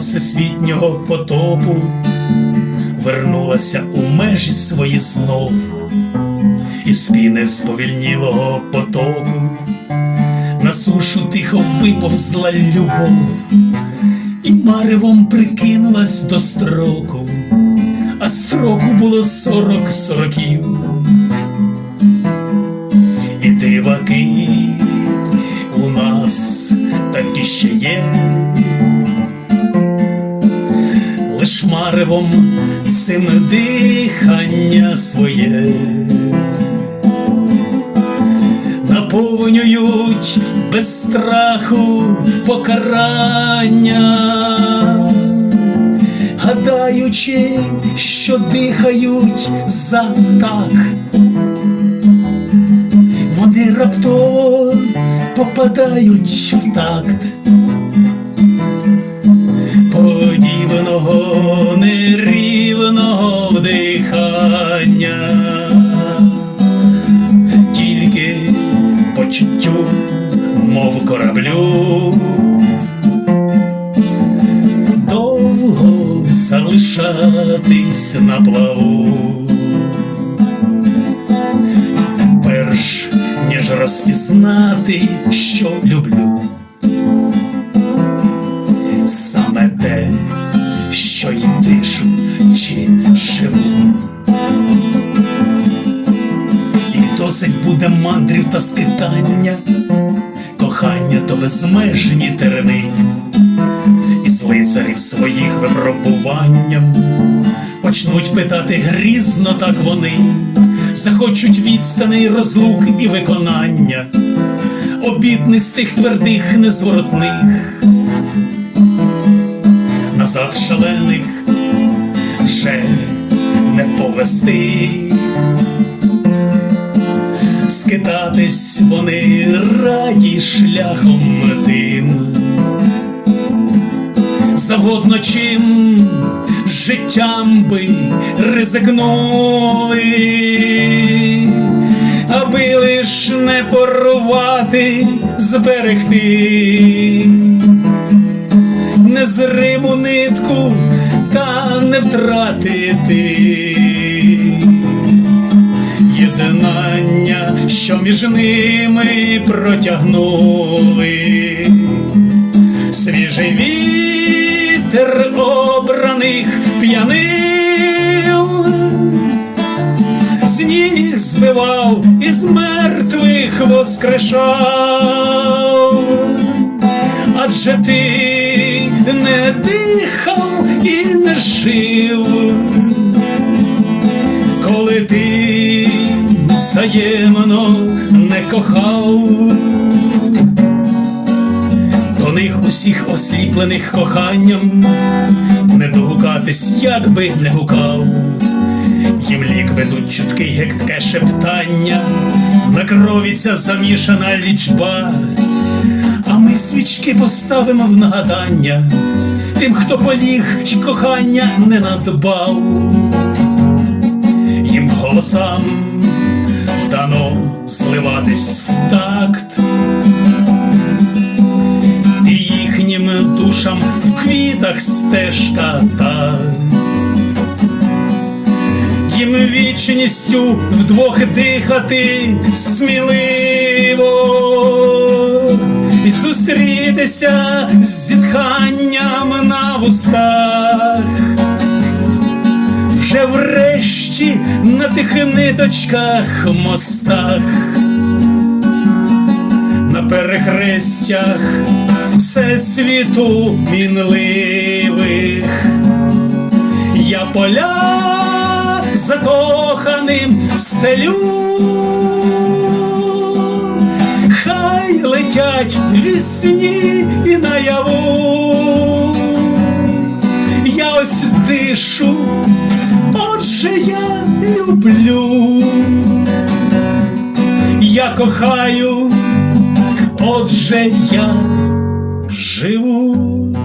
всесвітнього потопу вернулася у межі свої знов, і з піни сповільнілого потоку на сушу тихо виповзла любов, і маревом прикинулась до строку, а строку було сорок сороків. І диваки у нас такі ще є, лиш маревом цим дихання своє. Наповнюють без страху покарання, гадаючи, що дихають за так. Вони раптово попадають в такт подібного нерівного вдихання, тільки почуттю, мов кораблю, довго залишатись на плаву. перш ніж розпізнати, що люблю. Що й дишу чи живу. І досить буде мандрів та скитання, кохання то безмежні терени, і з лицарів своїх випробуванням почнуть питати грізно так вони. Захочуть відстаней розлук і виконання, обітниць тих твердих незворотних, назад шалених вже не повести, скитатись вони раді шляхом тим. Завгодно чим життям би ризикнули, аби лиш не порвати, зберегти незриму нитку та не втратити єднання, що між ними протягнули. Свіжий вітер обраних п'янив, з ніг збивав і з мертвих воскрешав, адже ти не дихав і не жив, коли ти взаємно не кохав до них усіх осліплених коханням, не догукатись, як би не гукав, їм лік ведуть чутки гектке шептання, на крові ця замішана лічба, свічки поставимо в нагадання тим, хто поліг й кохання не надбав, їм голосам дано зливатись в такт. І їхнім душам в квітах стежка та. Їм вічністю вдвох дихати сміливо зустрітися з зітханням на вустах. Вже врешті на тих ниточках мостах. На перехрестях всесвіту мінливих, я поля закоханим встелю, летять вісні і наяву, я ось дишу, отже я люблю, я кохаю. Отже я живу.